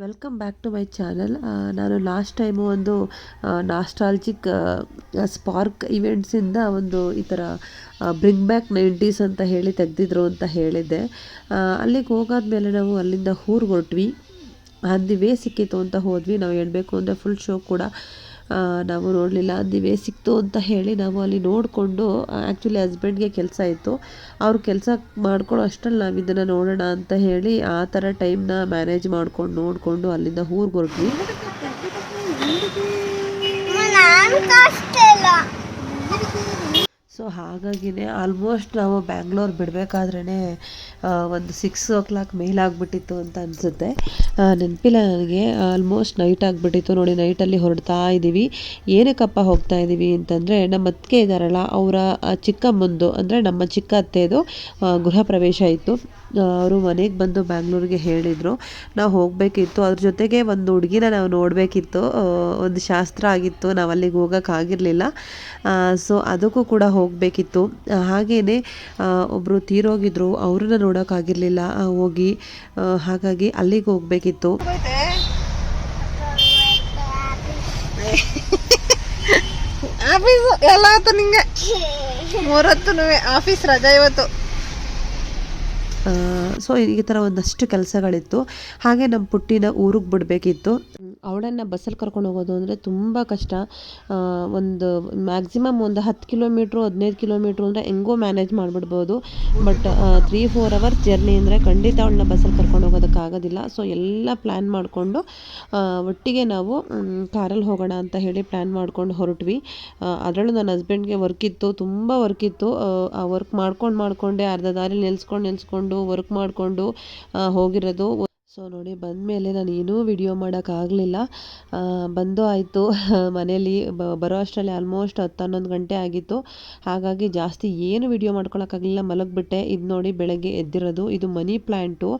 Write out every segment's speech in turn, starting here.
Welcome back to my channel ನಾನು last time ಒಂದು nostalgic spark ಇವೆಂಟ್ಸಿಂದ ಒಂದು ಈ ಥರ ಬ್ರಿಂಗ್ ಬ್ಯಾಕ್ ನೈಂಟೀಸ್ ಅಂತ ಹೇಳಿ ತೆಗೆದಿದ್ರು ಅಂತ ಹೇಳಿದ್ದೆ. ಅಲ್ಲಿಗೆ ಹೋಗಾದ್ಮೇಲೆ ನಾವು ಅಲ್ಲಿಂದ ಊರಿಗೆ ಹೊರಟ್ವಿ. ದಿ ವೇ ಸಿಕ್ಕಿತ್ತು ಅಂತ ಹೋದ್ವಿ. ನಾವು ಹೇಳಬೇಕು ಅಂದರೆ ಫುಲ್ ಶೋ ಕೂಡ ನಾವು ನೋಡಲಿಲ್ಲ ನೀವೇ ಸಿಕ್ತು ಅಂತ ಹೇಳಿ ನಾವು ಅಲ್ಲಿ ನೋಡಿಕೊಂಡು ಆ್ಯಕ್ಚುಲಿ ಹಸ್ಬೆಂಡ್ಗೆ ಕೆಲಸ ಇತ್ತು. ಅವ್ರ ಕೆಲಸ ಮಾಡ್ಕೊಳ್ಳೋ ಅಷ್ಟರಲ್ಲಿ ನಾವು ಇದನ್ನು ನೋಡೋಣ ಅಂತ ಹೇಳಿ ಆ ಥರ ಟೈಮ್ನ ಮ್ಯಾನೇಜ್ ಮಾಡ್ಕೊಂಡು ನೋಡಿಕೊಂಡು ಅಲ್ಲಿಂದ ಊರಿಗೆ ಹೊರಟ್ವಿ. ಸೊ ಹಾಗಾಗಿನೇ ಆಲ್ಮೋಸ್ಟ್ ನಾವು ಬ್ಯಾಂಗ್ಳೂರ್ ಬಿಡಬೇಕಾದ್ರೇ ಒಂದು ಸಿಕ್ಸ್ ಓ ಕ್ಲಾಕ್ ಮೇಲಾಗ್ಬಿಟ್ಟಿತ್ತು ಅಂತ ಅನಿಸುತ್ತೆ. ನೆನಪಿಲ್ಲ ನನಗೆ. ಆಲ್ಮೋಸ್ಟ್ ನೈಟ್ ಆಗಿಬಿಟ್ಟಿತ್ತು. ನೋಡಿ ನೈಟಲ್ಲಿ ಹೊರಡ್ತಾ ಇದ್ದೀವಿ ಏನಕ್ಕಪ್ಪ ಹೋಗ್ತಾ ಇದ್ದೀವಿ ಅಂತಂದರೆ, ನಮ್ಮ ಅತ್ತಿಗೆ ಇದ್ದಾರಲ್ಲ ಅವರ ಚಿಕ್ಕಮ್ಮಂದು, ಅಂದರೆ ನಮ್ಮ ಚಿಕ್ಕ ಅತ್ತೆದು ಗೃಹ ಪ್ರವೇಶ ಇತ್ತು. ಅವರು ಮನೆಗೆ ಬಂದು ಬ್ಯಾಂಗ್ಳೂರಿಗೆ ಹೇಳಿದರು. ನಾವು ಹೋಗಬೇಕಿತ್ತು. ಅದ್ರ ಜೊತೆಗೆ ಒಂದು ಹುಡುಗಿನ ನಾವು ನೋಡಬೇಕಿತ್ತು. ಒಂದು ಶಾಸ್ತ್ರ ಆಗಿತ್ತು. ನಾವು ಅಲ್ಲಿಗೆ ಹೋಗೋಕ್ಕಾಗಿರಲಿಲ್ಲ ಸೊ ಅದಕ್ಕೂ ಕೂಡ ಹೋಗಬೇಕಿತ್ತು. ಹಾಗೆಯೇ ಒಬ್ಬರು ತೀರೋಗಿದ್ರು. ಅವ್ರನ್ನ ನೋಡೋಕ್ಕಾಗಿರಲಿಲ್ಲ ಹೋಗಿ ಹಾಗಾಗಿ ಅಲ್ಲಿಗೆ ಹೋಗಬೇಕಿತ್ತು. ಆಫೀಸ್ ಎಲ್ಲ ಆಯ್ತು ನಿಂಗೆ? ಮೂರತ್ತು ಆಫೀಸ್ ರಜಾ ಇವತ್ತು. ಸೊ ಈ ಥರ ಒಂದಷ್ಟು ಕೆಲಸಗಳಿತ್ತು. ಹಾಗೆ ನಮ್ಮ ಪುಟ್ಟಿನ ಊರಿಗೆ ಬಿಡಬೇಕಿತ್ತು. ಅವಳನ್ನು ಬಸ್ಸಲ್ಲಿ ಕರ್ಕೊಂಡು ಹೋಗೋದು ಅಂದರೆ ತುಂಬ ಕಷ್ಟ. ಒಂದು ಮ್ಯಾಕ್ಸಿಮಮ್ ಒಂದು ಹತ್ತು ಕಿಲೋಮೀಟ್ರು ಹದಿನೈದು ಕಿಲೋಮೀಟ್ರು ಅಂದರೆ ಹೆಂಗೋ manage ಮಾಡಿಬಿಡ್ಬೋದು. But three four hours journey ಅಂದರೆ ಖಂಡಿತ ಅವಳನ್ನ ಬಸ್ಸಲ್ಲಿ ಕರ್ಕೊಂಡು ಹೋಗೋದಕ್ಕಾಗೋದಿಲ್ಲ ಸೊ ಎಲ್ಲ ಪ್ಲ್ಯಾನ್ ಮಾಡಿಕೊಂಡು ಒಟ್ಟಿಗೆ ನಾವು ಕಾರಲ್ಲಿ ಹೋಗೋಣ ಅಂತ ಹೇಳಿ ಪ್ಲ್ಯಾನ್ ಮಾಡ್ಕೊಂಡು ಹೊರಟ್ವಿ. ಅದರಲ್ಲೂ ನನ್ನ ಹಸ್ಬೆಂಡ್ಗೆ ವರ್ಕ್ ಇತ್ತು ತುಂಬ ವರ್ಕ್ ಇತ್ತು. ಆ, ವರ್ಕ್ ಮಾಡ್ಕೊಂಡು ಮಾಡಿಕೊಂಡೆ ಅರ್ಧ ದಾರಿ ನಿಲ್ಸ್ಕೊಂಡು ನಿಲ್ಸ್ಕೊಂಡು ವರ್ಕ್ ಮಾಡಿಕೊಂಡು ಹೋಗಿರೋದು. ಸೊ ನೋಡಿ ಬಂದ ಮೇಲೆ ನಾನು ಏನೂ ವಿಡಿಯೋ ಮಾಡೋಕ್ಕಾಗಲಿಲ್ಲ ಬಂದು ಆಯಿತು. ಮನೇಲಿ ಬರೋ ಅಷ್ಟರಲ್ಲಿ ಆಲ್ಮೋಸ್ಟ್ ಹತ್ತು ಹನ್ನೊಂದು ಗಂಟೆ ಆಗಿತ್ತು. ಹಾಗಾಗಿ ಜಾಸ್ತಿ ಏನು ವಿಡಿಯೋ ಮಾಡ್ಕೊಳಕ್ಕಾಗಲಿಲ್ಲ. ಮಲಗಿಬಿಟ್ಟೆ. ಇದು ನೋಡಿ ಬೆಳಗ್ಗೆ ಎದ್ದಿರೋದು. ಇದು ಮನಿ ಪ್ಲ್ಯಾಂಟು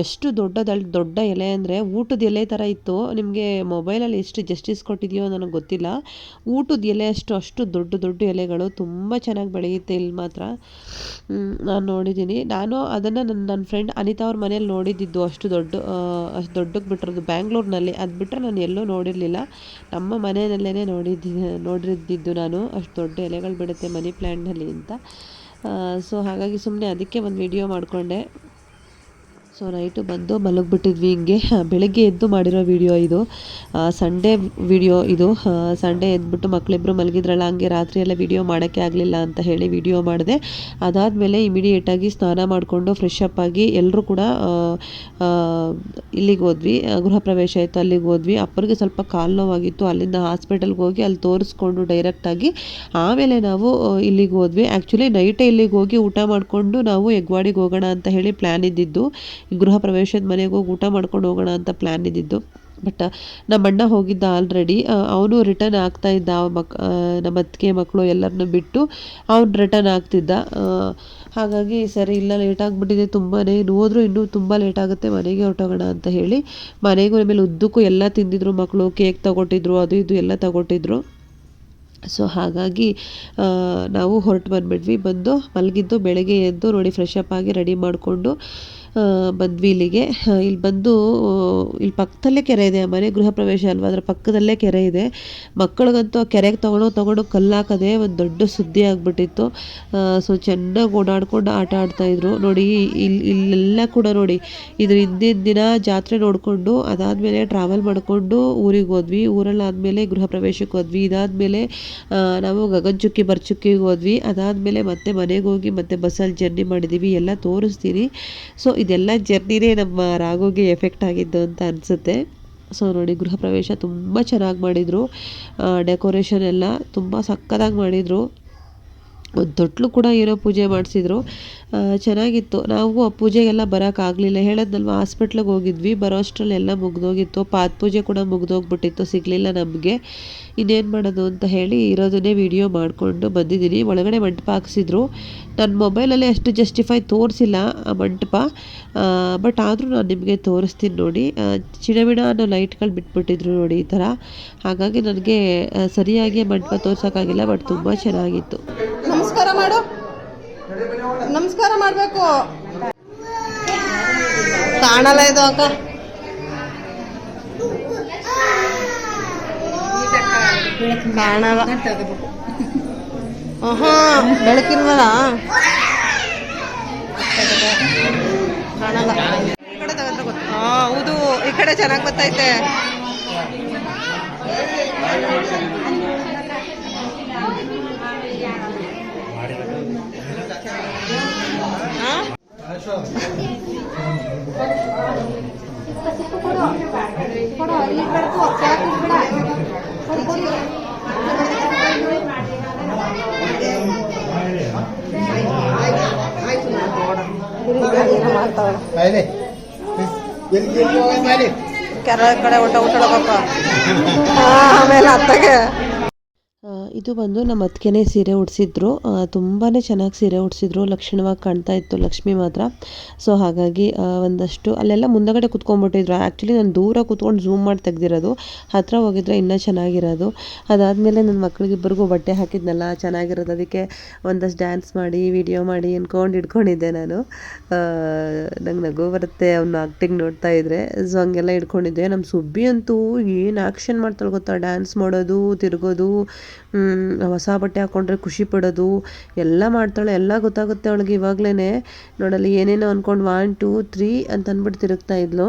ಎಷ್ಟು ದೊಡ್ಡದಳ್ ದೊಡ್ಡ ಎಲೆ ಅಂದರೆ ಊಟದ ಎಲೆ ಥರ ಇತ್ತು. ನಿಮಗೆ ಮೊಬೈಲಲ್ಲಿ ಎಷ್ಟು ಜಸ್ಟಿಸ್ ಕೊಟ್ಟಿದೆಯೋ ನನಗೆ ಗೊತ್ತಿಲ್ಲ. ಊಟದ ಎಲೆ ಅಷ್ಟು ಅಷ್ಟು ದೊಡ್ಡ ದೊಡ್ಡ ಎಲೆಗಳು ತುಂಬ ಚೆನ್ನಾಗಿ ಬೆಳೆಯುತ್ತೆ ಇಲ್ಲಿ ಮಾತ್ರ. ನಾನು ನೋಡಿದ್ದೀನಿ ನಾನು ಅದನ್ನು ನನ್ನ ನನ್ನ ಫ್ರೆಂಡ್ ಅನಿತಾ ಅವ್ರ ಮನೇಲಿ ನೋಡಿದ್ದು ಅಷ್ಟು ದೊಡ್ಡ ಆ, ಅಷ್ಟು ದೊಡ್ಡಕ್ಕೆ ಬಿಟ್ಟಿರೋದು ಬ್ಯಾಂಗ್ಳೂರಿನಲ್ಲಿ. ಅದು ಬಿಟ್ಟರೆ ನಾನು ಎಲ್ಲೂ ನೋಡಿರಲಿಲ್ಲ. ನಮ್ಮ ಮನೆಯಲ್ಲೇ ನೋಡಿದ್ದು ನೋಡಿದ್ದಿದ್ದು ನಾನು. ಅಷ್ಟು ದೊಡ್ಡ ಎಲೆಗಳು ಬಿಡುತ್ತೆ ಮನಿ ಪ್ಲ್ಯಾಂಟ್ನಲ್ಲಿ ಅಂತ. ಸೊ ಹಾಗಾಗಿ ಸುಮ್ಮನೆ ಅದಕ್ಕೆ ಒಂದು ವಿಡಿಯೋ ಮಾಡಿಕೊಂಡೆ. ಸೊ ನೈಟು ಬಂದು ಮಲಗಿಬಿಟ್ಟಿದ್ವಿ. ಹಿಂಗೆ ಬೆಳಗ್ಗೆ ಎದ್ದು ಮಾಡಿರೋ ವಿಡಿಯೋ ಇದು. ಸಂಡೇ ವಿಡಿಯೋ ಇದು. ಸಂಡೇ ಎದ್ಬಿಟ್ಟು ಮಕ್ಕಳಿಬ್ಬರು ಮಲಗಿದ್ರಲ್ಲ, ಹಂಗೆ ರಾತ್ರಿ ಎಲ್ಲ ವಿಡಿಯೋ ಮಾಡೋಕ್ಕೆ ಆಗಲಿಲ್ಲ ಅಂತ ಹೇಳಿ ವಿಡಿಯೋ ಮಾಡಿದೆ. ಅದಾದಮೇಲೆ ಇಮಿಡಿಯೇಟಾಗಿ ಸ್ನಾನ ಮಾಡಿಕೊಂಡು ಫ್ರೆಶ್ ಅಪ್ ಆಗಿ ಎಲ್ಲರೂ ಕೂಡ ಇಲ್ಲಿಗೆ ಹೋದ್ವಿ. ಗೃಹ ಪ್ರವೇಶ ಆಯಿತು, ಅಲ್ಲಿಗೆ ಹೋದ್ವಿ. ಅಪ್ಪರಿಗೆ ಸ್ವಲ್ಪ ಕಾಲು ನೋವಾಗಿತ್ತು. ಅಲ್ಲಿಂದ ಹಾಸ್ಪಿಟಲ್ಗೆ ಹೋಗಿ ಅಲ್ಲಿ ತೋರಿಸ್ಕೊಂಡು ಡೈರೆಕ್ಟಾಗಿ ಆಮೇಲೆ ನಾವು ಇಲ್ಲಿಗೆ ಹೋದ್ವಿ. ಆ್ಯಕ್ಚುಲಿ ನೈಟೇ ಇಲ್ಲಿಗೆ ಹೋಗಿ ಊಟ ಮಾಡಿಕೊಂಡು ನಾವು ಎಗ್ವಾಡಿಗೆ ಹೋಗೋಣ ಅಂತ ಹೇಳಿ ಪ್ಲ್ಯಾನ್ ಇದ್ದಿದ್ದು. ಗೃಹ ಪ್ರವೇಶದ ಮನೆಗೂ ಊಟ ಮಾಡ್ಕೊಂಡು ಹೋಗೋಣ ಅಂತ ಪ್ಲ್ಯಾನ್ ಇದ್ದಿದ್ದು. ಬಟ್ ನಮ್ಮ ಅಣ್ಣ ಹೋಗಿದ್ದ ಆಲ್ರೆಡಿ ಅವನು ರಿಟರ್ನ್ ಆಗ್ತಾ ಇದ್ದ ಮಕ್ ನಮ್ಮ ಅತ್ತಿಗೆ ಮಕ್ಕಳು ಎಲ್ಲರನ್ನೂ ಬಿಟ್ಟು ಅವನು ರಿಟರ್ನ್ ಆಗ್ತಿದ್ದ. ಹಾಗಾಗಿ ಸರಿ ಇಲ್ಲ ಲೇಟ್ ಆಗಿಬಿಟ್ಟಿದೆ ತುಂಬಾ ಇನ್ನು ಇನ್ನೂ ತುಂಬ ಲೇಟ್ ಆಗುತ್ತೆ, ಮನೆಗೆ ಹೊರಟೋಗೋಣ ಅಂತ ಹೇಳಿ ಮನೆಗೂ ಆಮೇಲೆ ಉದ್ದಕ್ಕೂ ಎಲ್ಲ ತಿಂದಿದ್ರು ಮಕ್ಕಳು ಕೇಕ್ ತಗೊಟ್ಟಿದ್ರು, ಅದು ಇದು ಎಲ್ಲ ತಗೊಟ್ಟಿದ್ರು. ಸೊ ಹಾಗಾಗಿ ನಾವು ಹೊರಟು ಬಂದ್ಬಿಟ್ವಿ. ಬಂದು ಮಲಗಿದ್ದು, ಬೆಳಗ್ಗೆ ಎದ್ದು ನೋಡಿ ಫ್ರೆಶ್ ಅಪ್ ಆಗಿ ರೆಡಿ ಮಾಡಿಕೊಂಡು ಬಂದ್ವಿ ಇಲ್ಲಿಗೆ ಇಲ್ಲಿ ಬಂದು ಇಲ್ಲಿ ಪಕ್ಕದಲ್ಲೇ ಕೆರೆ ಇದೆ. ಮನೆ ಗೃಹ ಪ್ರವೇಶ ಅಲ್ವಾ? ಅದರ ಪಕ್ಕದಲ್ಲೇ ಕೆರೆ ಇದೆ. ಮಕ್ಕಳಿಗಂತೂ ಆ ಕೆರೆಗೆ ತೊಗೊಂಡೋಗಿ ತೊಗೊಂಡು ಕಲ್ಲು ಹಾಕೋದೇ ಒಂದು ದೊಡ್ಡ ಸುದ್ದಿ ಆಗಿಬಿಟ್ಟಿತ್ತು. ಸೊ ಚೆನ್ನಾಗಿ ಓಡಾಡ್ಕೊಂಡು ಆಟ ಆಡ್ತಾಯಿದ್ರು ನೋಡಿ ಇಲ್ಲಿ ಇಲ್ಲೆಲ್ಲ ಕೂಡ ನೋಡಿ, ಇದ್ರ ಹಿಂದಿನ ದಿನ ಜಾತ್ರೆ ನೋಡಿಕೊಂಡು, ಅದಾದಮೇಲೆ ಟ್ರಾವೆಲ್ ಮಾಡಿಕೊಂಡು ಊರಿಗೆ ಹೋದ್ವಿ. ಊರಲ್ಲಿ ಆದಮೇಲೆ ಗೃಹ ಪ್ರವೇಶಕ್ಕೆ ಹೋದ್ವಿ. ಇದಾದಮೇಲೆ ನಾವು ಗಗನಚುಕ್ಕಿ ಬರ್ಚುಕ್ಕಿಗೆ ಹೋದ್ವಿ. ಅದಾದಮೇಲೆ ಮತ್ತೆ ಮನೆಗೆ ಹೋಗಿ ಮತ್ತೆ ಬಸ್ಸಲ್ಲಿ ಜರ್ನಿ ಮಾಡಿದ್ದೀವಿ ಎಲ್ಲ ತೋರಿಸ್ತೀನಿ. ಸೊ ಇದೆಲ್ಲ ಜರ್ನಿನೇ ನಮ್ಮ ರಾಗೋಗೆ ಎಫೆಕ್ಟ್ ಆಗಿದ್ದು ಅಂತ ಅನಿಸುತ್ತೆ. ಸೊ ನೋಡಿ, ಗೃಹ ಪ್ರವೇಶ ತುಂಬ ಚೆನ್ನಾಗಿ ಮಾಡಿದರು. ಡೆಕೋರೇಷನ್ ಎಲ್ಲ ತುಂಬ ಸಕ್ಕತ್ತಾಗಿ ಮಾಡಿದರು. ಒಂದು ತೊಟ್ಲು ಕೂಡ ಏನೋ ಪೂಜೆ ಮಾಡಿಸಿದ್ರು. ಚೆನ್ನಾಗಿತ್ತು. ನಾವು ಆ ಪೂಜೆಗೆಲ್ಲ ಬರೋಕ್ಕಾಗಲಿಲ್ಲ ಹೇಳೋದ್ನಲ್ವ, ಹಾಸ್ಪಿಟ್ಲಿಗೆ ಹೋಗಿದ್ವಿ. ಬರೋ ಅಷ್ಟರಲ್ಲಿ ಎಲ್ಲ ಮುಗ್ದೋಗಿತ್ತು. ಪಾದ ಪೂಜೆ ಕೂಡ ಮುಗ್ದೋಗ್ಬಿಟ್ಟಿತ್ತು, ಸಿಗಲಿಲ್ಲ ನಮಗೆ. ಇನ್ನೇನು ಮಾಡೋದು ಅಂತ ಹೇಳಿ ಇರೋದನ್ನೇ ವಿಡಿಯೋ ಮಾಡಿಕೊಂಡು ಬಂದಿದ್ದೀನಿ. ಒಳಗಡೆ ಮಂಟಪ ಹಾಕ್ಸಿದ್ರು. ನನ್ನ ಮೊಬೈಲಲ್ಲಿ ಅಷ್ಟು ಜಸ್ಟಿಫೈ ತೋರಿಸಿಲ್ಲ ಆ ಮಂಟಪ. ಬಟ್ ಆದರೂ ನಾನು ನಿಮಗೆ ತೋರಿಸ್ತೀನಿ ನೋಡಿ. ಚಿಣಬಿಣ ಅನ್ನೋ ಲೈಟ್ಗಳು ಬಿಟ್ಬಿಟ್ಟಿದ್ರು ನೋಡಿ ಈ ಥರ. ಹಾಗಾಗಿ ನನಗೆ ಸರಿಯಾಗಿ ಮಂಟಪ ತೋರ್ಸೋಕ್ಕಾಗಿಲ್ಲ, ಬಟ್ ತುಂಬ ಚೆನ್ನಾಗಿತ್ತು. ನಮಸ್ಕಾರ ಮಾಡು. ನಮಸ್ಕಾರ ಮಾಡಬೇಕು. ಕಾಣಲ್ಲ ಇದು ಅಕ್ಕ. ಕಾಣಲ್ಲ. ಹಾ ಬೆಳಕಿಲ್ವಲ್ಲ? ಕಾಣಲ್ಲ. ಹೌದು ಈ ಕಡೆ ಚೆನ್ನಾಗಿ ಗೊತ್ತೈತೆ ಏನೋ ಮಾಡ್ತಾವಳೆ ಕೆರ ಕಡೆ ಊಟ ಊಟ ಆಮೇಲೆ ಅತ್ತಗೆ ಆ, ಇದು ಬಂದು ನಮ್ಮ ಅತ್ತಿಗೆನೇ ಸೀರೆ ಉಡಿಸಿದ್ರು. ತುಂಬಾ ಚೆನ್ನಾಗಿ ಸೀರೆ ಉಡಿಸಿದ್ರು. ಲಕ್ಷಣವಾಗಿ ಕಾಣ್ತಾ ಇತ್ತು ಲಕ್ಷ್ಮಿ ಮಾತ್ರ. ಸೊ ಹಾಗಾಗಿ ಒಂದಷ್ಟು ಅಲ್ಲೆಲ್ಲ ಮುಂದಗಡೆ ಕುತ್ಕೊಂಡ್ಬಿಟ್ಟಿದ್ರು. ಆ್ಯಕ್ಚುಲಿ ನಾನು ದೂರ ಕುತ್ಕೊಂಡು ಝೂಮ್ ಮಾಡಿ ತೆಗ್ದಿರೋದು. ಹತ್ರ ಹೋಗಿದ್ರೆ ಇನ್ನೂ ಚೆನ್ನಾಗಿರೋದು. ಅದಾದಮೇಲೆ ನನ್ನ ಮಕ್ಕಳಿಗಿಬ್ಬರಿಗೂ ಬಟ್ಟೆ ಹಾಕಿದ್ನಲ್ಲ, ಚೆನ್ನಾಗಿರೋದು. ಅದಕ್ಕೆ ಒಂದಷ್ಟು ಡ್ಯಾನ್ಸ್ ಮಾಡಿ ವಿಡಿಯೋ ಮಾಡಿ ಅಂದ್ಕೊಂಡು ಇಟ್ಕೊಂಡಿದ್ದೆ ನಾನು. ನಂಗೆ ನಗು ಬರುತ್ತೆ ಅವ್ನ ಆ್ಯಕ್ಟಿಂಗ್ ನೋಡ್ತಾ ಇದ್ರೆ. ಸೊ ಹಂಗೆಲ್ಲ ಇಟ್ಕೊಂಡಿದ್ದೆ. ನಮ್ಮ ಸುಬ್ಬಿ ಅಂತೂ ಏನು ಆ್ಯಕ್ಷನ್ ಮಾಡ್ತಾಳೆ ಗೊತ್ತಾ? ಡ್ಯಾನ್ಸ್ ಮಾಡೋದು, ತಿರುಗೋದು ಹೊಸ ಬಟ್ಟೆ ಹಾಕ್ಕೊಂಡ್ರೆ ಖುಷಿ ಪಡೋದು, ಎಲ್ಲ ಮಾಡ್ತಾಳೆ, ಎಲ್ಲ ಗೊತ್ತಾಗುತ್ತೆ ಅವಳಿಗೆ ಇವಾಗ್ಲೇ ನೋಡಲ್ಲಿ ಏನೇನೋ ಅಂದ್ಕೊಂಡು ಒನ್ ಟೂ ತ್ರೀ ಅಂತ ಅಂದ್ಬಿಟ್ಟು ತಿರುಗ್ತಾ ಇದ್ಲು.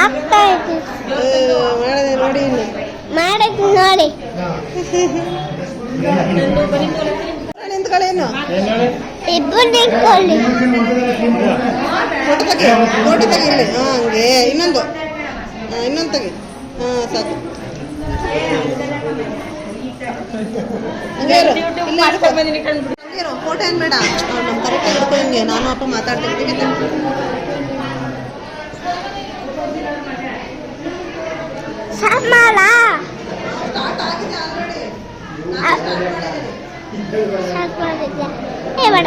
ಆಗ್ತಾ ಇತ್ತು ಮಾಡಿದೆ ನೋಡಿ ಇಲ್ಲಿ ಮಾಡಕ್ ನೋಡಿ ನಿಂತ್ಕೊಳ್ಳೇನು ಇಬ್ಬರು ನಿಂತ್ಕೊಳ್ಳಿ ಫೋಟೋ ತೆಗಿ ಫೋಟೋ ತೆಗಿ ಇಲ್ಲಿ ಹಾಂ ಹಂಗೆ. ಇನ್ನೊಂದು. ಹಾಂ ಇನ್ನೊಂದು ತೆಗಿ. ಹಾಂ ಸಾಕು. ಫೋಟೋ ಏನು ಬೇಡ. ನಮ್ಮ ಕರೆಕ್ಟಾಗಿ ಹಿಡ್ಕೊ ಹಿಂಗೆ. ನಾನು ಅಪ್ಪ ಮಾತಾಡ್ತಿರ್ತೀನಿ ಸಾಕೊಂಡಿದ್ದೆ ಏ ಬೇಡ.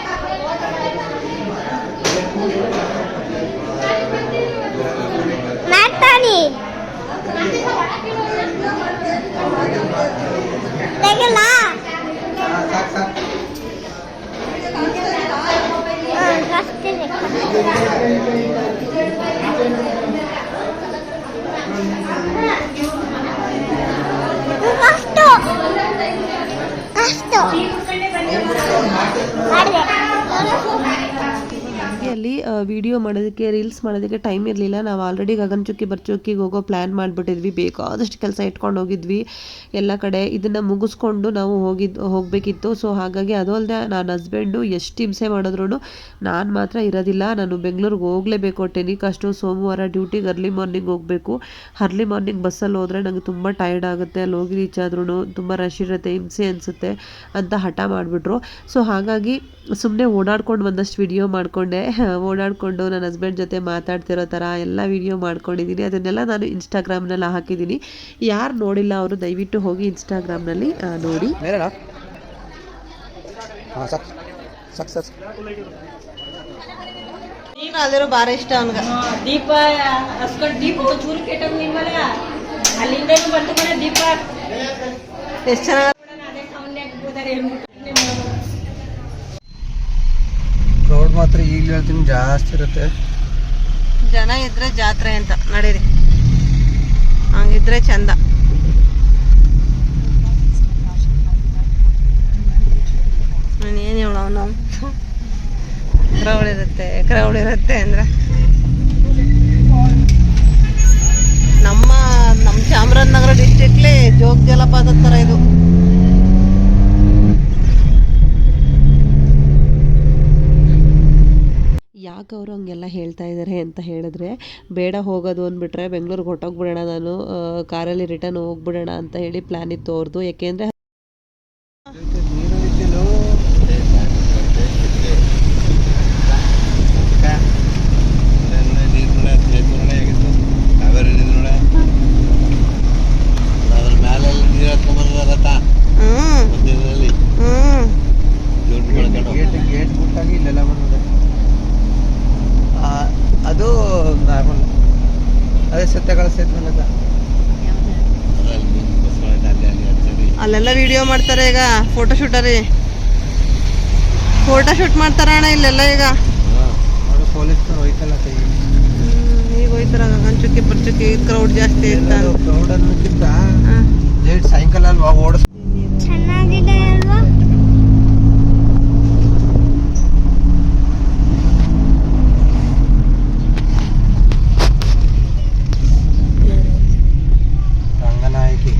ಮಾಡೋದಕ್ಕೆ ರೀಲ್ಸ್ ಮಾಡೋದಕ್ಕೆ ಟೈಮ್ ಇರಲಿಲ್ಲ. ನಾವು ಆಲ್ರೆಡಿ ಗಗನಚುಕ್ಕಿ ಬರ್ಚುಕ್ಕಿಗೆ ಹೋಗೋ ಪ್ಲ್ಯಾನ್ ಮಾಡಿಬಿಟ್ಟಿದ್ವಿ. ಬೇಕಾದಷ್ಟು ಕೆಲಸ ಇಟ್ಕೊಂಡು ಹೋಗಿದ್ವಿ. ಎಲ್ಲ ಕಡೆ ಇದನ್ನು ಮುಗಿಸ್ಕೊಂಡು ನಾವು ಹೋಗಿದ್ದು ಹೋಗಬೇಕಿತ್ತು. ಸೊ ಹಾಗಾಗಿ ಅದು ಅಲ್ಲದೆ ನನ್ನ ಹಸ್ಬೆಂಡು ಎಷ್ಟು ಹಿಂಸೆ ಮಾಡಿದ್ರು ನಾನು ಮಾತ್ರ ಇರೋದಿಲ್ಲ. ನಾನು ಬೆಂಗಳೂರಿಗೆ ಹೋಗಲೇಬೇಕು ಟೆನಿಕ್ ಅಷ್ಟು ಸೋಮವಾರ ಡ್ಯೂಟಿಗೆ ಅರ್ಲಿ ಮಾರ್ನಿಂಗ್ ಹೋಗಬೇಕು. ಅರ್ಲಿ ಮಾರ್ನಿಂಗ್ ಬಸ್ಸಲ್ಲಿ ಹೋದರೆ ನನಗೆ ತುಂಬ ಟೈರ್ಡ್ ಆಗುತ್ತೆ. ಅಲ್ಲಿ ಹೋಗಿ ರೀಚ್ ಆದ್ರೂ ತುಂಬ ರಶ್ ಇರುತ್ತೆ, ಹಿಂಸೆ ಅನಿಸುತ್ತೆ ಅಂತ ಹಠ ಮಾಡಿಬಿಟ್ರು. ಸೊ ಹಾಗಾಗಿ ಸುಮ್ಮನೆ ಓಡಾಡ್ಕೊಂಡು ಒಂದಷ್ಟು ವಿಡಿಯೋ ಮಾಡಿಕೊಂಡೆ. ಓಡಾಡಿಕೊಂಡು ನನ್ನ ಹಸ್ಬೆಂಡ್ ಜೊತೆ ಮಾತಾಡ್ತಿರೋ ಥರ ಎಲ್ಲ ವಿಡಿಯೋ ಮಾಡ್ಕೊಂಡಿದ್ದೀನಿ ಅದನ್ನೆಲ್ಲ ನಾನು ಇನ್ಸ್ಟಾಗ್ರಾಮ್ನಲ್ಲಿ ಹಾಕಿದ್ದೀನಿ ಯಾರು ನೋಡಿಲ್ಲ ಅವರು ದಯವಿಟ್ಟು ಹೋಗಿ ಇನ್ಸ್ಟಾಗ್ರಾಮ್ನಲ್ಲಿ ನೋಡಿ. ಅದಿರೋ ಭಾರಿ ಇಷ್ಟ ಅವನ್ಗ? ದೀಪ ಹಸ್ಕೊಂಡು ದೀಪ ಚೂರು ಕೆಟ್ಟವ್ ನಿಮ್ಮಲ್ಲ ಅಲ್ಲಿಂದ ಬಂತು ಕಡೆ ದೀಪ. ಎಷ್ಟು ಚೆನ್ನಾಗಿ ಕ್ರೌಡ್ ಮಾತ್ರ ಈಗಲೂ ಹೇಳ್ತೀನಿ ಜಾಸ್ತಿ ಇರುತ್ತೆ. ಜನ ಇದ್ರೆ ಜಾತ್ರೆ ಅಂತ, ನಡೀರಿ. ಹಂಗಿದ್ರೆ ಚಂದ. ಏನು ಹೇಳೋ ನಾವು ಕ್ರೌಡ್ ಇರುತ್ತೆ ಕ್ರೌಡ್ ಇರುತ್ತೆ ಅಂದ್ರೆ. ನಮ್ಮ ನಮ್ಮ ಚಾಮರಾಜನಗರ ಡಿಸ್ಟಿಕ್ಲಿ ಜೋಗ ಜಲಪಾತದ ಥರ ಇದು. ಯಾಕೆ ಅವರು ಹಂಗೆಲ್ಲ ಹೇಳ್ತಾ ಇದ್ದಾರೆ ಅಂತ ಹೇಳಿದ್ರೆ, ಬೇಡ ಹೋಗೋದು ಅಂದ್ಬಿಟ್ರೆ ಬೆಂಗಳೂರಿಗೆ ಹೊಟ್ಟೋಗ್ಬಿಡೋಣ ನಾನು ಕಾರಲ್ಲಿ ರಿಟರ್ನ್ ಹೋಗ್ಬಿಡೋಣ ಅಂತ ಹೇಳಿ ಪ್ಲ್ಯಾನ್ ಇತ್ತು ಅವ್ರದ್ದು ಯಾಕೆಂದರೆ ನೀರು ಇದ್ದಿಲ್ಲ ಅದ್ರ ಮ್ಯಾಲೆಲ್ಲ ನೀರು ಹತ್ಕೊಂಡ್ಬರ್ತಾರತ್ತ ಹ್ಮ್ ಮಧ್ಯದಲ್ಲಿ ಹ್ಮ್ ದುಡ್ಡು ಬೆಳ್ಕೊಂಡು ಗೇಟ್ ಗೇಟ್ ಬಿಟ್ಟಾಗಿ ಇಲ್ಲೆಲ್ಲ ಬಂದಿದೆ ಆ, ಅದು ನಾರ್ಮಲ್ ಅದೇ ಸತ್ಯಗಳ ಸೇತುವೆ ಅದ ಅದ್ರಲ್ಲಿ ಮೀನು ಬಸ್ಗಳನ್ನ ಅಲ್ಲಿ ಅಲ್ಲಿ ಹಚ್ಚರಿ ಅಲ್ಲೆಲ್ಲ ವಿಡಿಯೋ ಮಾಡ್ತಾರೆ ಈಗ ಫೋಟೋ ಶೂಟರಿ ಫೋಟೋ ಶೂಟ್ ಮಾಡ್ತಾರ ಅಣ್ಣ ಇಲ್ಲೆಲ್ಲ ಈಗ. ಈಗ ಹೋಯ್ತಾರ ಗಂಚುಕ್ಕಿ ಪರ್ಚುಕ್ಕಿ ಕ್ರೌಡ್ ಜಾಸ್ತಿ ಲೇಟ್ ಸಾಯಂಕಾಲ ಅಲ್ವಾ ಓಡಿಸ್ ಚೆನ್ನಾಗಿದೆ ಅಲ್ವಾ ರಂಗನಾಯಕಿ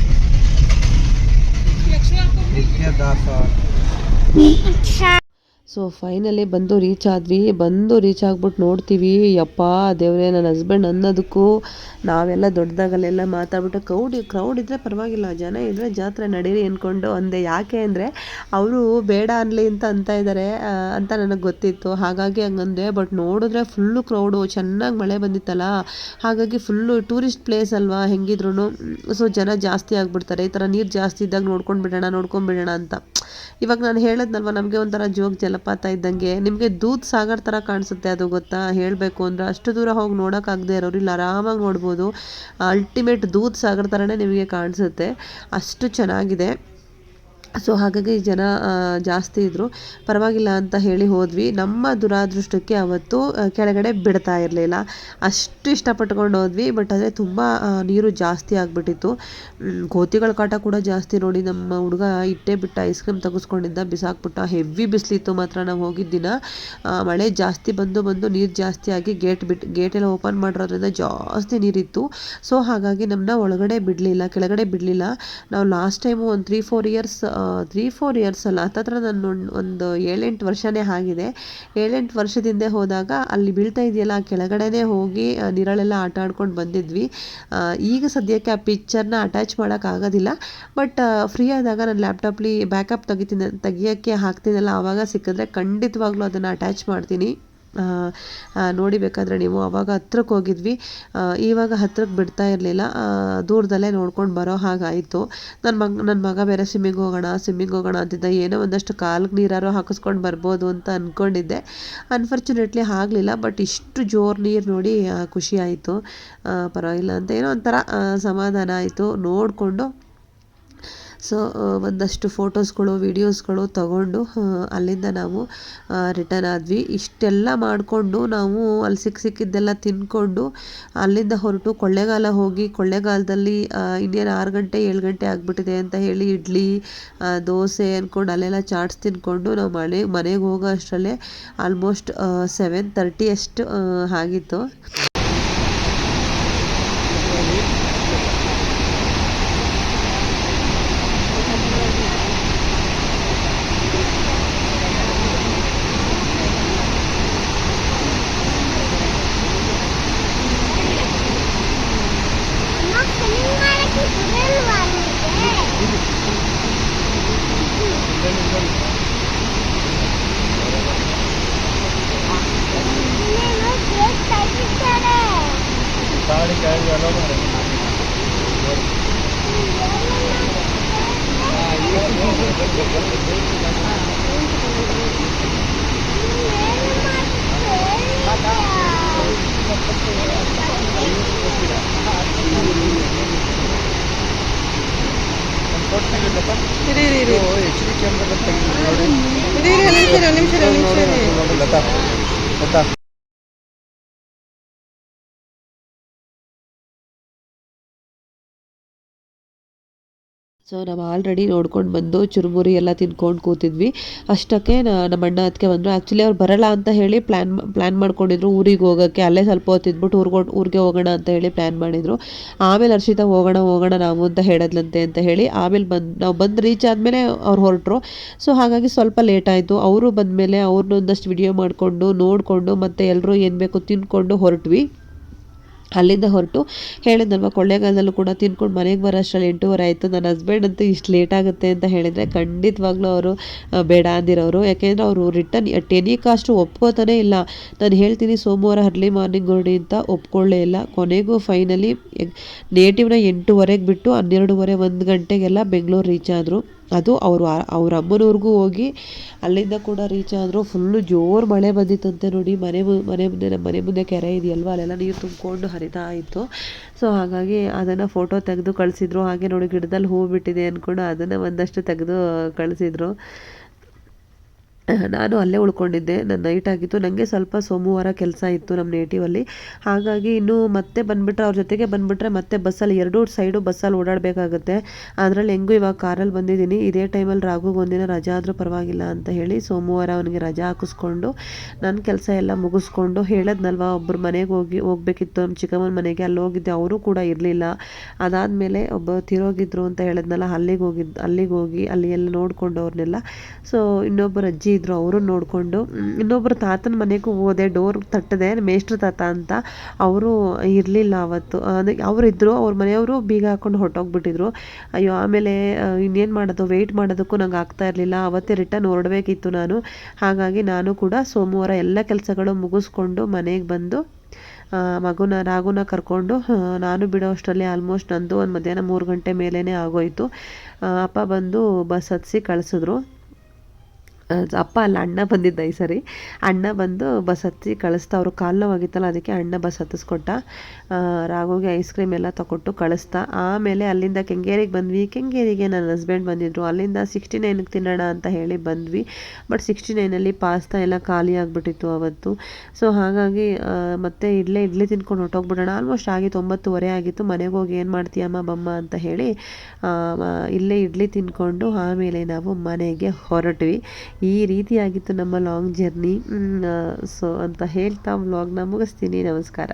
ನಿತ್ಯದಾಸ ಸೊ ಫೈನಲಿ ಬಂದು ರೀಚ್ ಆದ್ವಿ. ಬಂದು ರೀಚ್ ಆಗ್ಬಿಟ್ಟು ನೋಡ್ತೀವಿ. ಯಪ್ಪ, ದೇವರೇ ನನ್ನ ಹಸ್ಬೆಂಡ್ ಅನ್ನೋದಕ್ಕೂ ನಾವೆಲ್ಲ ದೊಡ್ಡದಾಗಲ್ಲೆಲ್ಲ ಮಾತಾಡ್ಬಿಟ್ಟು ಕ್ರೌಡ್ ಕ್ರೌಡ್ ಇದ್ದರೆ ಪರವಾಗಿಲ್ಲ. ಜನ ಇದ್ದರೆ ಜಾತ್ರೆ ನಡೀರಿ ಅಂದ್ಕೊಂಡು ಅಂದೆ. ಯಾಕೆ ಅಂದರೆ ಅವರು ಬೇಡ ಅನ್ನಲಿ ಅಂತ ಅಂತ ಇದ್ದಾರೆ ಅಂತ ನನಗೆ ಗೊತ್ತಿತ್ತು. ಹಾಗಾಗಿ ಹಂಗಂದೆ. ಬಟ್ ನೋಡಿದ್ರೆ ಫುಲ್ಲು ಕ್ರೌಡು ಚೆನ್ನಾಗಿ ಮಳೆ ಬಂದಿತ್ತಲ್ಲ. ಹಾಗಾಗಿ ಫುಲ್ಲು ಟೂರಿಸ್ಟ್ ಪ್ಲೇಸ್ ಅಲ್ವಾ ಹೆಂಗಿದ್ರು ಸೊ ಜನ ಜಾಸ್ತಿ ಆಗಿಬಿಡ್ತಾರೆ. ಈ ಥರ ನೀರು ಜಾಸ್ತಿ ಇದ್ದಾಗ ನೋಡ್ಕೊಂಡು ಬಿಡೋಣ ನೋಡ್ಕೊಂಡು ಬಿಡೋಣ ಅಂತ. ಇವಾಗ ನಾನು ಹೇಳಿದ್ನಲ್ವ, ನಮಗೆ ಒಂಥರ ಜೋಗ ಜಲಪಾತ ಇದ್ದಂಗೆ. ನಿಮಗೆ ದೂದ್ ಸಾಗರ್ ಥರ ಕಾಣಿಸುತ್ತೆ ಅದು ಗೊತ್ತಾ? ಹೇಳಬೇಕು ಅಂದರೆ ಅಷ್ಟು ದೂರ ಹೋಗಿ ನೋಡೋಕ್ಕಾಗದೇ ಇರೋರು ಇಲ್ಲಿ, ಆರಾಮಾಗಿ ನೋಡ್ಬೋದು. ಅಲ್ಟಿಮೇಟ್ ದೂದ್ ಸಾಗರ್ ಥರನೇ ನಿಮಗೆ ಕಾಣಿಸುತ್ತೆ. ಅಷ್ಟು ಚೆನ್ನಾಗಿದೆ. ಸೊ ಹಾಗಾಗಿ ಜನ ಜಾಸ್ತಿ ಇದ್ದರು ಪರವಾಗಿಲ್ಲ ಅಂತ ಹೇಳಿ ಹೋದ್ವಿ. ನಮ್ಮ ದುರಾದೃಷ್ಟಕ್ಕೆ ಅವತ್ತು ಕೆಳಗಡೆ ಬಿಡ್ತಾ ಇರಲಿಲ್ಲ. ಅಷ್ಟು ಇಷ್ಟಪಟ್ಕೊಂಡು ಹೋದ್ವಿ ಬಟ್ ಅದೇ ತುಂಬ ನೀರು ಜಾಸ್ತಿ ಆಗಿಬಿಟ್ಟಿತ್ತು. ಕೋತಿಗಳ ಕಾಟ ಕೂಡ ಜಾಸ್ತಿ ನೋಡಿ ನಮ್ಮ ಹುಡುಗ ಇಟ್ಟೇ ಬಿಟ್ಟ ಐಸ್ ಕ್ರೀಮ್ ತೆಗೆಸ್ಕೊಂಡಿದ್ದ, ಬಿಸಾಕ್ಬಿಟ್ಟ. ಹೆವಿ ಬಿಸಿಲಿತ್ತು ಮಾತ್ರ ನಾವು ಹೋಗಿದ್ದ ದಿನ ಮಳೆ ಜಾಸ್ತಿ ಬಂದು ಬಂದು ನೀರು ಜಾಸ್ತಿ ಆಗಿ ಗೇಟ್ ಬಿಟ್ಟು ಗೇಟೆಲ್ಲ ಓಪನ್ ಮಾಡಿರೋದ್ರಿಂದ ಜಾಸ್ತಿ ನೀರಿತ್ತು. ಸೊ ಹಾಗಾಗಿ ನಮ್ಮನ್ನ ಒಳಗಡೆ ಬಿಡಲಿಲ್ಲ, ಕೆಳಗಡೆ ಬಿಡಲಿಲ್ಲ. ನಾವು ಲಾಸ್ಟ್ ಟೈಮು ಒಂದು three four years three four years ಅಲ್ಲ, ಹತ್ತತ್ರ ನನ್ನ ಒಂದು ಏಳೆಂಟು ವರ್ಷನೇ ಆಗಿದೆ. ಏಳೆಂಟು ವರ್ಷದಿಂದ ಹೋದಾಗ ಅಲ್ಲಿ ಬೀಳ್ತಾ ಇದೆಯಲ್ಲ ಕೆಳಗಡೆನೇ ಹೋಗಿ ನೀರಳೆಲ್ಲ ಆಟ ಆಡ್ಕೊಂಡು ಬಂದಿದ್ವಿ. ಈಗ ಸದ್ಯಕ್ಕೆ ಆ ಪಿಕ್ಚರ್ನ ಅಟ್ಯಾಚ್ ಮಾಡೋಕ್ಕಾಗೋದಿಲ್ಲ ಬಟ್ ಫ್ರೀ ಆದಾಗ ನಾನು ಲ್ಯಾಪ್ಟಾಪ್ಲಿ ಬ್ಯಾಕಪ್ ತೆಗಿತೀನಿ, ತೆಗಿಯೋಕ್ಕೆ ಹಾಕ್ತೀನಲ್ಲ, ಆವಾಗ ಸಿಕ್ಕಿದ್ರೆ ಖಂಡಿತವಾಗ್ಲೂ ಅದನ್ನು ಅಟ್ಯಾಚ್ ಮಾಡ್ತೀನಿ. ನೋಡಿ ಬೇಕಾದರೆ ನೀವು ಅವಾಗ ಹತ್ರಕ್ಕೆ ಹೋಗಿದ್ವಿ. ಇವಾಗ ಹತ್ರಕ್ಕೆ ಬಿಡ್ತಾ ಇರಲಿಲ್ಲ. ದೂರದಲ್ಲೇ ನೋಡ್ಕೊಂಡು ಬರೋ ಹಾಗಾಯಿತು. ನನ್ನ ಮಗ ನನ್ನ ಮಗ ಬೇರೆ ಸ್ವಿಮ್ಮಿಂಗ್ ಹೋಗೋಣ ಸ್ವಿಮ್ಮಿಂಗ್ ಹೋಗೋಣ ಅಂತಿದ್ದ. ಏನೋ ಒಂದಷ್ಟು ಕಾಲಿಗೆ ನೀರಾರು ಹಾಕಿಸ್ಕೊಂಡು ಬರ್ಬೋದು ಅಂತ ಅಂದ್ಕೊಂಡಿದ್ದೆ ಅನ್ಫಾರ್ಚುನೇಟ್ಲಿ ಆಗಲಿಲ್ಲ ಬಟ್ ಇಷ್ಟು ಜೋರು ನೀರು ನೋಡಿ ಖುಷಿ ಆಯಿತು. ಪರವಾಗಿಲ್ಲ ಅಂತ ಏನೋ ಒಂಥರ ಸಮಾಧಾನ ಆಯಿತು. ನೋಡಿಕೊಂಡು ಸೊ ಒಂದಷ್ಟು ಫೋಟೋಸ್ಗಳು, ವೀಡಿಯೋಸ್ಗಳು ತಗೊಂಡು ಅಲ್ಲಿಂದ ನಾವು ರಿಟರ್ನ್ ಆದ್ವಿ. ಇಷ್ಟೆಲ್ಲ ಮಾಡಿಕೊಂಡು ನಾವು ಅಲ್ಲಿ ಸಿಕ್ಕ ಸಿಕ್ಕಿದ್ದೆಲ್ಲ ತಿಂದ್ಕೊಂಡು ಅಲ್ಲಿಂದ ಹೊರಟು ಕೊಳ್ಳೇಗಾಲ ಹೋಗಿ, ಕೊಳ್ಳೇಗಾಲದಲ್ಲಿ ಇನ್ನೇನು ಆರು ಗಂಟೆ, ಏಳು ಗಂಟೆ ಆಗಿಬಿಟ್ಟಿದೆ ಅಂತ ಹೇಳಿ ಇಡ್ಲಿ ದೋಸೆ ಅಂದ್ಕೊಂಡು ಅಲ್ಲೆಲ್ಲ ಚಾಟ್ಸ್ ತಿಂದ್ಕೊಂಡು ನಾವು ಮನೆ, ಮನೆಗೆ ಹೋಗೋ ಅಷ್ಟರಲ್ಲೇ ಆಲ್ಮೋಸ್ಟ್ ಸೆವೆನ್ ತರ್ಟಿ ಅಷ್ಟು ಆಗಿತ್ತು. ಇರಿ ಇರಿ ಇರಿ ಎಚ್ ಡಿ ಕ್ಯಾಮ್ರಾ ತೆಗಿದ್ರು ನೋಡಿ ಇರಿ ಇರಿ ನಿಮಿಷ ಇರಿ ನಿಮಿಷ ಇರಿ ನಿಮಿಷ ಇರಿ ನೋಡಿ ಲತಾ ಲತಾ So ನಾವು ಆಲ್ರೆಡಿ ನೋಡ್ಕೊಂಡು ಬಂದು ಚುರುಮುರಿ ಎಲ್ಲ ತಿನ್ಕೊಂಡು ಕೂತಿದ್ವಿ. ಅಷ್ಟಕ್ಕೆ ನಮ್ಮ ಅಣ್ಣ ಅದಕ್ಕೆ ಬಂದರು. ಆ್ಯಕ್ಚುಲಿ ಅವ್ರು ಬರಲ್ಲ ಅಂತ ಹೇಳಿ ಪ್ಲ್ಯಾನ್ ಪ್ಲ್ಯಾನ್ ಮಾಡ್ಕೊಂಡಿದ್ರು. ಊರಿಗೆ ಹೋಗೋಕ್ಕೆ ಅಲ್ಲೇ ಸ್ವಲ್ಪ ಹೊತ್ತು ಇದ್ಬಿಟ್ಟು ಊರಿಗೆ ಊರಿಗೆ ಹೋಗೋಣ ಅಂತ ಹೇಳಿ ಪ್ಲ್ಯಾನ್ ಮಾಡಿದರು. ಆಮೇಲೆ ಹರ್ಷಿತಾ, ಹೋಗೋಣ ಹೋಗೋಣ ನಾವು ಅಂತ ಹೇಳದ್ಲಂತೆ ಅಂತ ಹೇಳಿ ಆಮೇಲೆ ಬಂದು, ನಾವು ಬಂದು ರೀಚ್ ಆದಮೇಲೆ ಅವ್ರು ಹೊರಟರು. ಸೊ ಹಾಗಾಗಿ ಸ್ವಲ್ಪ ಲೇಟ್ ಆಯಿತು. ಅವರು ಬಂದಮೇಲೆ ಅವ್ರನ್ನೊಂದಷ್ಟು ವಿಡಿಯೋ ಮಾಡಿಕೊಂಡು, ನೋಡಿಕೊಂಡು ಮತ್ತು ಎಲ್ಲರೂ ಏನು ಬೇಕು ತಿಂದ್ಕೊಂಡು ಹೊರಟ್ವಿ. ಅಲ್ಲಿಂದ ಹೊರಟು ಹೇಳಿದ್ನಲ್ವ ಕೊಳ್ಳೇಗಾಲದಲ್ಲೂ ಕೂಡ ತಿನ್ಕೊಂಡು ಮನೆಗೆ ಬರೋ ಅಷ್ಟರಲ್ಲಿ ಎಂಟೂವರೆ ಆಯಿತು. ನನ್ನ ಹಸ್ಬೆಂಡ್ ಅಂತೂ ಇಷ್ಟು ಲೇಟ್ ಆಗುತ್ತೆ ಅಂತ ಹೇಳಿದರೆ ಖಂಡಿತವಾಗ್ಲೂ ಅವರು ಬೇಡ ಅಂದಿರೋರು. ಯಾಕೆಂದರೆ ಅವರು ರಿಟರ್ನ್ ಟೆನಿ ಕಾಸ್ಟು ಒಪ್ಕೋತಾನೇ ಇಲ್ಲ. ನಾನು ಹೇಳ್ತೀನಿ ಸೋಮವಾರ ಅರ್ಲಿ ಮಾರ್ನಿಂಗ್ ಹೊರಡಿ ಅಂತ ಒಪ್ಕೊಳ್ಳೇ ಇಲ್ಲ. ಕೊನೆಗೂ ಫೈನಲಿ ನೇಟಿವ್ನ ಎಂಟೂವರೆಗೆ ಬಿಟ್ಟು ಹನ್ನೆರಡೂವರೆ ಒಂದು ಗಂಟೆಗೆಲ್ಲ ಬೆಂಗಳೂರು ರೀಚ್ ಆದರು. ಅದು ಅವರು ಅವ್ರ ಅಮ್ಮನವ್ರಿಗೂ ಹೋಗಿ ಅಲ್ಲಿಂದ ಕೂಡ ರೀಚ್ ಆದರು. ಫುಲ್ಲು ಜೋರು ಮಳೆ ಬಂದಿತ್ತಂತೆ ನೋಡಿ. ಮನೆ ಮನೆ ಮುಂದೆ ನಮ್ಮ ಮನೆ ಮುಂದೆ ಕೆರೆ ಇದೆಯಲ್ವ? ಅಲ್ಲೆಲ್ಲ ನೀರು ತುಂಬಿಕೊಂಡು ಹರಿತಾ ಇತ್ತು. ಸೊ ಹಾಗಾಗಿ ಅದನ್ನು ಫೋಟೋ ತೆಗೆದು ಕಳಿಸಿದ್ರು. ಹಾಗೆ ನೋಡಿ ಗಿಡದಲ್ಲಿ ಹೂ ಬಿಟ್ಟಿದೆ ಅಂದ್ಕೊಂಡು ಅದನ್ನು ಒಂದಷ್ಟು ತೆಗೆದು ಕಳಿಸಿದ್ರು. ನಾನು ಅಲ್ಲೇ ಉಳ್ಕೊಂಡಿದ್ದೆ. ನನ್ನ ನೈಟ್ ಆಗಿತ್ತು. ನನಗೆ ಸ್ವಲ್ಪ ಸೋಮವಾರ ಕೆಲಸ ಇತ್ತು ನಮ್ಮ ನೇಟಿವಲ್ಲಿ ಹಾಗಾಗಿ ಇನ್ನು ಮತ್ತೆ ಬಂದುಬಿಟ್ರೆ ಅವ್ರ ಜೊತೆಗೆ ಬಂದುಬಿಟ್ರೆ ಮತ್ತೆ ಬಸ್ಸಲ್ಲಿ ಎರಡೂ ಸೈಡು ಬಸ್ಸಲ್ಲಿ ಓಡಾಡಬೇಕಾಗುತ್ತೆ. ಅದರಲ್ಲಿ ಹೆಂಗೂ ಇವಾಗ ಕಾರಲ್ಲಿ ಬಂದಿದ್ದೀನಿ. ಇದೇ ಟೈಮಲ್ಲಿ ರಾಘುಗೆ ಒಂದಿನ ರಜಾ ಆದರೂ ಪರವಾಗಿಲ್ಲ ಅಂತ ಹೇಳಿ ಸೋಮವಾರ ಅವನಿಗೆ ರಜಾ ಹಾಕಿಸ್ಕೊಂಡು ನನ್ನ ಕೆಲಸ ಎಲ್ಲ ಮುಗಿಸ್ಕೊಂಡು ಹೇಳದ್ನಲ್ವ ಒಬ್ಬರು ಮನೆಗೆ ಹೋಗಿ ಹೋಗ್ಬೇಕಿತ್ತು. ನಮ್ಮ ಚಿಕ್ಕಮ್ಮನ ಮನೆಗೆ ಅಲ್ಲಿ ಹೋಗಿದ್ದೆ. ಅವರು ಕೂಡ ಇರಲಿಲ್ಲ. ಅದಾದಮೇಲೆ ಒಬ್ಬ ತಿರೋಗಿದ್ರು ಅಂತ ಹೇಳಿದ್ನಲ್ಲ, ಅಲ್ಲಿಗೆ ಹೋಗಿದ್ದು ಅಲ್ಲಿಗೆ ಹೋಗಿ ಅಲ್ಲಿ ಎಲ್ಲ ನೋಡಿಕೊಂಡು ಅವ್ರನ್ನೆಲ್ಲ ಸೊ ಇನ್ನೊಬ್ಬರು ಅಜ್ಜಿ ಇದ್ದರು ಅವರು ನೋಡಿಕೊಂಡು. ಇನ್ನೊಬ್ಬರು ತಾತನ ಮನೆಗೂ ಹೋದೆ ಡೋರ್ ತಟ್ಟದೆ, ಮೇಷ್ಟ್ರ ತಾತ ಅಂತ. ಅವರು ಇರಲಿಲ್ಲ ಅವತ್ತು. ಅವರು ಇದ್ದರು ಅವ್ರ ಮನೆಯವರು ಬೀಗ ಹಾಕೊಂಡು ಹೊರಟೋಗ್ಬಿಟ್ಟಿದ್ರು. ಅಯ್ಯೋ, ಆಮೇಲೆ ಇನ್ನೇನು ಮಾಡೋದು? ವೆಯ್ಟ್ ಮಾಡೋದಕ್ಕೂ ನಂಗೆ ಆಗ್ತಾ ಇರಲಿಲ್ಲ. ಅವತ್ತೇ ರಿಟರ್ನ್ ಹೊರಡಬೇಕಿತ್ತು ನಾನು. ಹಾಗಾಗಿ ನಾನು ಕೂಡ ಸೋಮವಾರ ಎಲ್ಲ ಕೆಲಸಗಳು ಮುಗಿಸ್ಕೊಂಡು ಮನೆಗೆ ಬಂದು ಮಗುನ, ರಾಗುನ ಕರ್ಕೊಂಡು ನಾನು ಬಿಡೋ ಅಷ್ಟರಲ್ಲಿ ಆಲ್ಮೋಸ್ಟ್ ನಂದು ಒಂದು ಮಧ್ಯಾಹ್ನ ಮೂರು ಗಂಟೆ ಮೇಲೇ ಆಗೋಯ್ತು. ಅಪ್ಪ ಬಂದು ಬಸ್ ಹತ್ತಿಸಿ ಕಳಿಸಿದ್ರು. ಅಪ್ಪ ಅಲ್ಲ ಅಣ್ಣ ಬಂದಿದ್ದ ಈ ಸರಿ. ಅಣ್ಣ ಬಂದು ಬಸ್ ಹತ್ತಿ ಕಳಿಸ್ತಾ, ಅವರು ನೋವಾಗಿತ್ತಲ್ಲ ಅದಕ್ಕೆ ಅಣ್ಣ ಬಸ್ ಹತ್ತಿಸ್ಕೊಟ್ಟ ರಾಘುಗೆ ಐಸ್ ಕ್ರೀಮ್ ಎಲ್ಲ ತಗೊಟ್ಟು ಕಳಿಸ್ತಾ. ಆಮೇಲೆ ಅಲ್ಲಿಂದ ಕೆಂಗೇರಿಗೆ ಬಂದ್ವಿ. ಕೆಂಗೇರಿಗೆ ನನ್ನ ಹಸ್ಬೆಂಡ್ ಬಂದಿದ್ದರು ಅಲ್ಲಿಂದ ಸಿಕ್ಸ್ಟಿ ನೈನ್ಗೆ ತಿನ್ನೋಣ ಅಂತ ಹೇಳಿ ಬಂದ್ವಿ. ಬಟ್ ಸಿಕ್ಸ್ಟಿ ನೈನಲ್ಲಿ ಪಾಸ್ತಾ ಎಲ್ಲ ಖಾಲಿ ಆಗಿಬಿಟ್ಟಿತ್ತು ಅವತ್ತು. ಸೊ ಹಾಗಾಗಿ ಮತ್ತೆ ಇಡ್ಲೇ, ಇಡ್ಲಿ ತಿನ್ಕೊಂಡು ಹೊಟ್ಟೋಗ್ಬಿಡೋಣ ಆಲ್ಮೋಸ್ಟ್ ಆಗಿತ್ತು ಒಂಬತ್ತುವರೆ ಆಗಿತ್ತು. ಮನೆಗೆ ಹೋಗಿ ಏನು ಮಾಡ್ತೀಯಮ್ಮ ಬಮ್ಮ ಅಂತ ಹೇಳಿ ಇಲ್ಲೇ ಇಡ್ಲಿ ತಿನ್ಕೊಂಡು ಆಮೇಲೆ ನಾವು ಮನೆಗೆ ಹೊರಟ್ವಿ. ಈ ರೀತಿಯಾಗಿತ್ತು ನಮ್ಮ ಲಾಂಗ್ ಜರ್ನಿ. ಸೊ ಅಂತ ಹೇಳ್ತಾ ವ್ಲಾಗ್ನ ಮುಗಿಸ್ತೀನಿ. ನಮಸ್ಕಾರ.